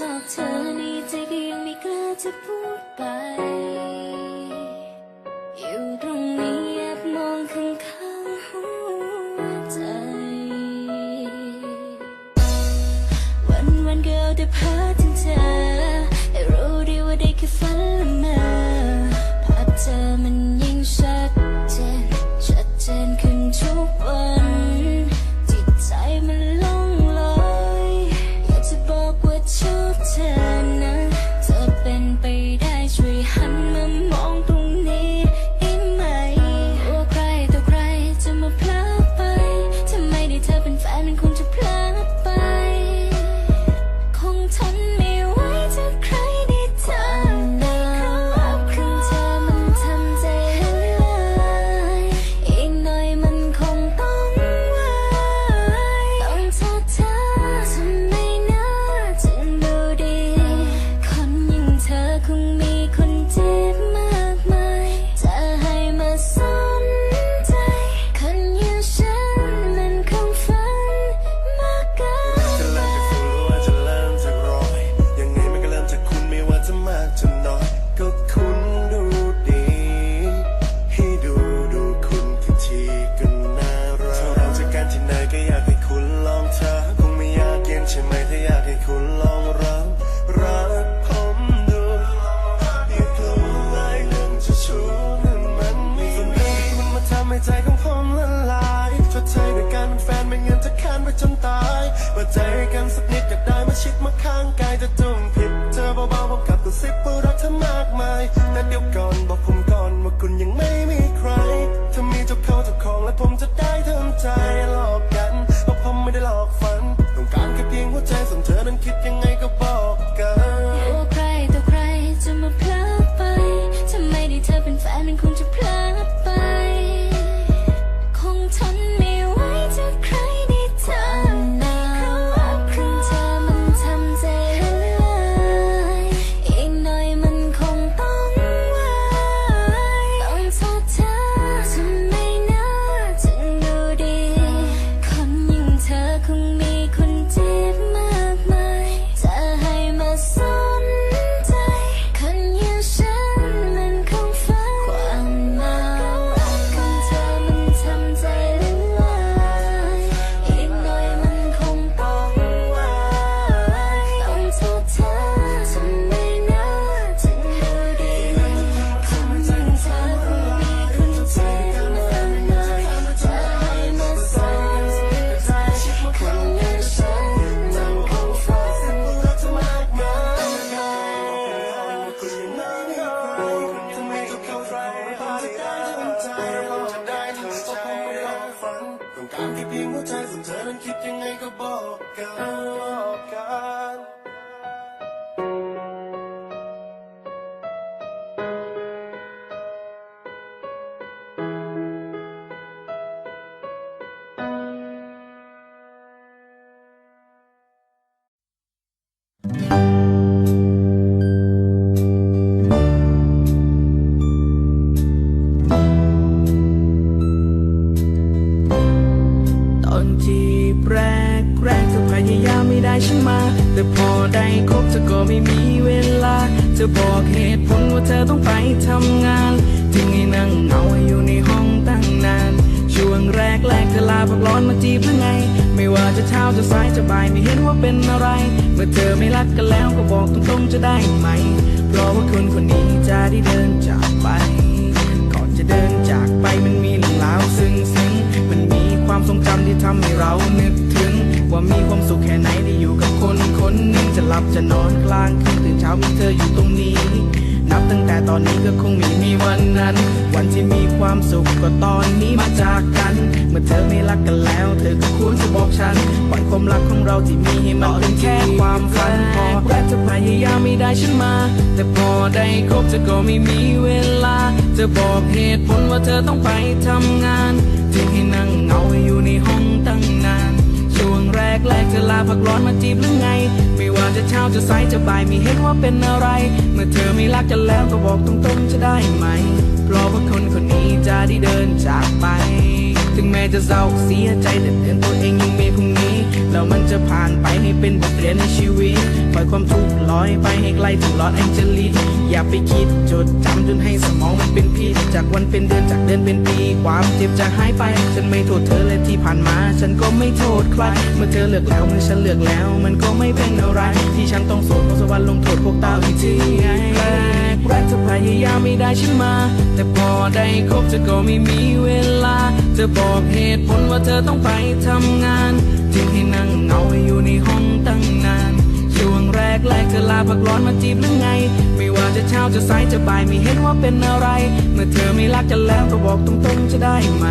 ชอบเธอในใจก็ยังไม่กล้าจะพูดไป อยู่ตรงนี้แอบมองข้างข้างหัวใจ วันวันเก็เอาแต่เพ้อถึงเธอ เป็นไปไมาเปิดใจอกันสักนิดอยากได้มาชิดมาข้างกัน ต้องการแค่เพียงหัวใจส่วนเธอนั้นคิดยังไงก็บอกกัน เช้าจะสายจะบ่ายไม่เห็นว่าเป็นอะไร เมื่อเธอไม่รักกันแล้วก็บอกตรงๆจะได้ไหม เพราะว่าคนคนนี้จะได้เดินจากไป ก่อนจะเดินจากไปมันมีเรื่องราวซึ้งซึ้งๆมันมีความทรงจำที่ทำให้เรานึกถึง ว่ามีความสุขแค่ไหนได้อยู่กับคนคนหนึ่งจะหลับจะนอนกลางคืนตื่นเช้ามีเธออยู่ตรงนี้ นับตั้งแต่ตอนนี้ก็คงไม่มีวันนั้น วันที่มีความสุขก็ตอนนี้มาจากกัน เมื่อเธอไม่รักกันแล้ว เธอก็ควรจะบอกฉันปล่อยความรักของเราที่มีให้มันเป็นแค่ความฝันพอและจะพยายามไม่ได้ฉันมา แต่พอได้คบเธอก็ไม่มีเวลาจะบอกเหตุผลว่าเธอต้องไปทำงานจึงให้นั่งเหงาอยู่ในห้องตั้ง แรกแรกเธอลาพักร้อนมาจีบหรือไง ไม่ว่าจะเช้าจะสายจะบ่ายไม่เห็นว่าเป็นอะไร เมื่อเธอไม่รักกันแล้วก็บอกตรงๆจะได้ไหม เพราะว่าคนคนนี้จะได้เดินจากไป ถึงแม้จะเศร้าเสียใจแต่เตือนตัวเองยังมีพรุ่งนี้ แล้วมันจะผ่านไปให้เป็นบทเรียนในชีวิต ปล่อยความทุกข์ลอยไปให้ไกลถึงลอดแองเจลิสอย่าไปคิดจดจำจนให้สมองมันเป็นพิษจากวันเป็นเดือนจากเดือนเป็นปี ความเจ็บจะหายไป ฉันไม่โทษเธอและที่ผ่านมา ฉันก็ไม่โทษใคร เมื่อเธอเลือกแล้วเมื่อฉันเลือกแล้ว มันก็ไม่เป็นอะไร ที่ฉันต้องโสดเพราะสวรรค์ลงโทษพวกตาอีกทีไงแรกแรกเธอพยายามไม่ได้ฉันมา แต่พอได้คบเธอก็ไม่มีเวลา จะบอกเหตุผลว่าเธอต้องไปทำงานทิ้งให้นั่งเหงาอยู่ในห้องตั้งนาน ช่วงแรกแรกเธอลาพักร้อนมาจีบหรือไง ไม่ว่าจะเช้าจะสายจะบ่ายไม่เห็นว่าเป็นอะไร เมื่อเธอไม่รักกันแล้วก็บอกตรงๆจะได้ไหม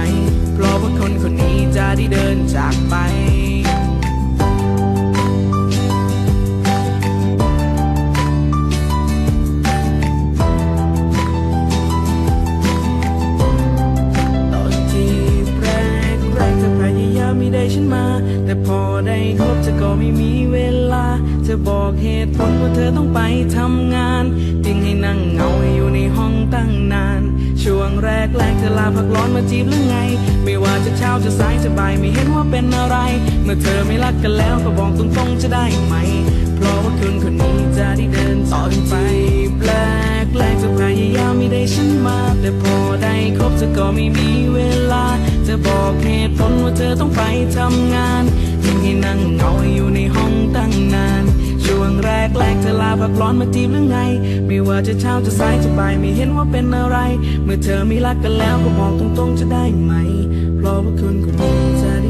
เพราะว่าคนคนนี้จะได้เดินจากไป วงแรกแรกเธอลาพักร้อนมาจีบหรือไง ไม่ว่าจะเช้าจะสายจะบ่ายไม่เห็นว่าเป็นอะไร เมื่อเธอไม่รักกันแล้วก็บอกตรงๆจะได้ไหม เพราะว่าคนคนนี้จะได้เดินต่อไปแปลกแรกเธอพยายามไม่ได้ฉันมา แต่พอได้คบเธอก็ไม่มีเวลา จะบอกเหตุผลว่าเธอต้องไปทำงานทิ้งให้นั่งเหงาอ อลาพักร้อนมาจีบหรือไง ไม่ว่าจะเช้าจะสายจะบ่ายไม่เห็นว่าเป็นอะไร เมื่อเธอไม่รักกันแล้วก็บอกตรงๆจะได้ไหม เพราะว่าคนคนนี้จะ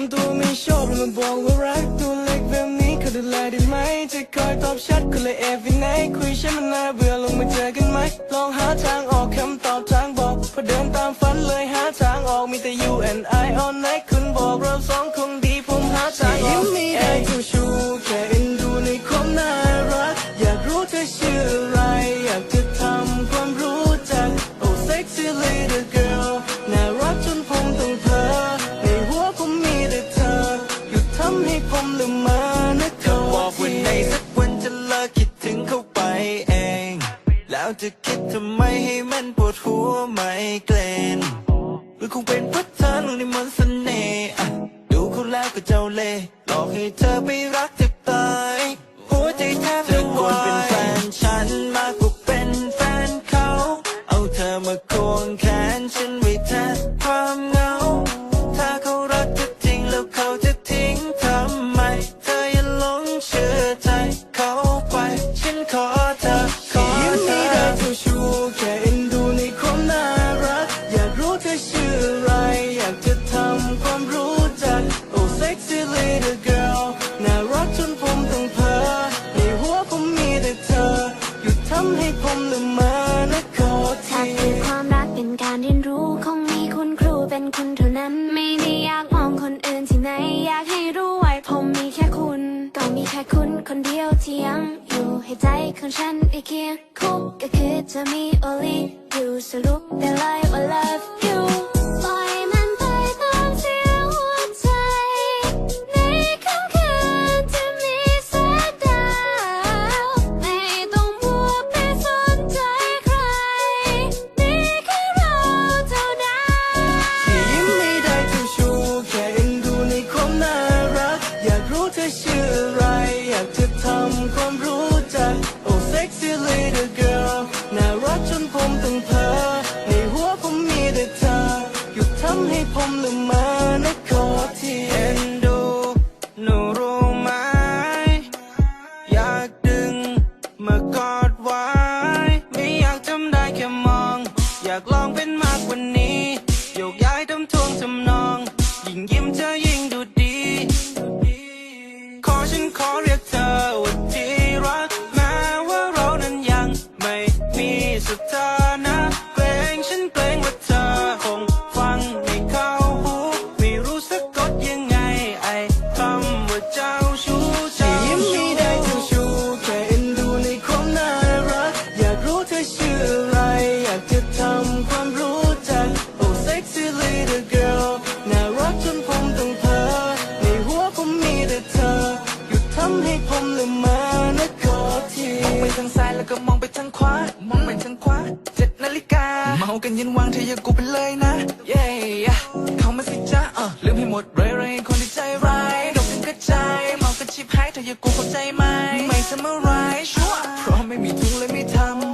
ำตัวไม่ชอบแล้วมาบอกว่ารักตัวเล็กแบบนี้เขาดูแลได้ไหมจะคอยตอบชัดก็เลยแอบไปไหนคุยฉันมันน่าเบื่อลงมาเจอกันไหมลองหาทางออกคำตอบทางบอกพอเดินตามฝันเลยหาทางออกมีแต่ you and I all night คุณบอกเราสองคงดีผมหาทางออก หรือคงเป็นเพราะเธอลงในมนต์เสน่ห์อะดูเขาแล้วก็เจ้าเล่ห์หลอกให้เธอไป เป็นคุณเท่านั้น ไม่ได้อยากมองคนอื่นที่ไหน อยากให้รู้ไว้ผมมีแค่คุณ ก็มีแค่คุณคนเดียวที่ยังอยู่ให้ใจของฉันได้เคียงคู่ก็คือจะมี only you สรุปได้เลยว่า love you ำให้ผมลืมมานะขอที่เอ็นดูหนูรู้ไหม อยากดึงมากอดไว้ ไม่อยากทำได้แค่มอง อยากลองเป็นมากกว่านี้โยกย้ายทำทวงทำนอง ยิ่งยิ้มเธอยิ่งดูดี ขอฉันขอเรียกเธอำความรู้จัก Oh sexy little girl น่ารักจนผมต้องเพ้อในหัวผมมีแต่เธอ หยุดทำให้ผมละเมอนะขอทีมองไปทางซ้ายแล้วก็มองไปทางขวา มองไปทางขวาเจ็ดนาฬิกา เมากันยันวางเธออย่ากูไปเลยนะ เย้เข้ามาสิจ้าเออลืมให้หมดเลยเลยคนที่ใจร้ายดอกกันกระจายเมากันชิบหายเธออย่ากูเข้าใจไหมไม่ทำอะไรชัวร์เพราะไม่มีทุงเลยไม่ทำ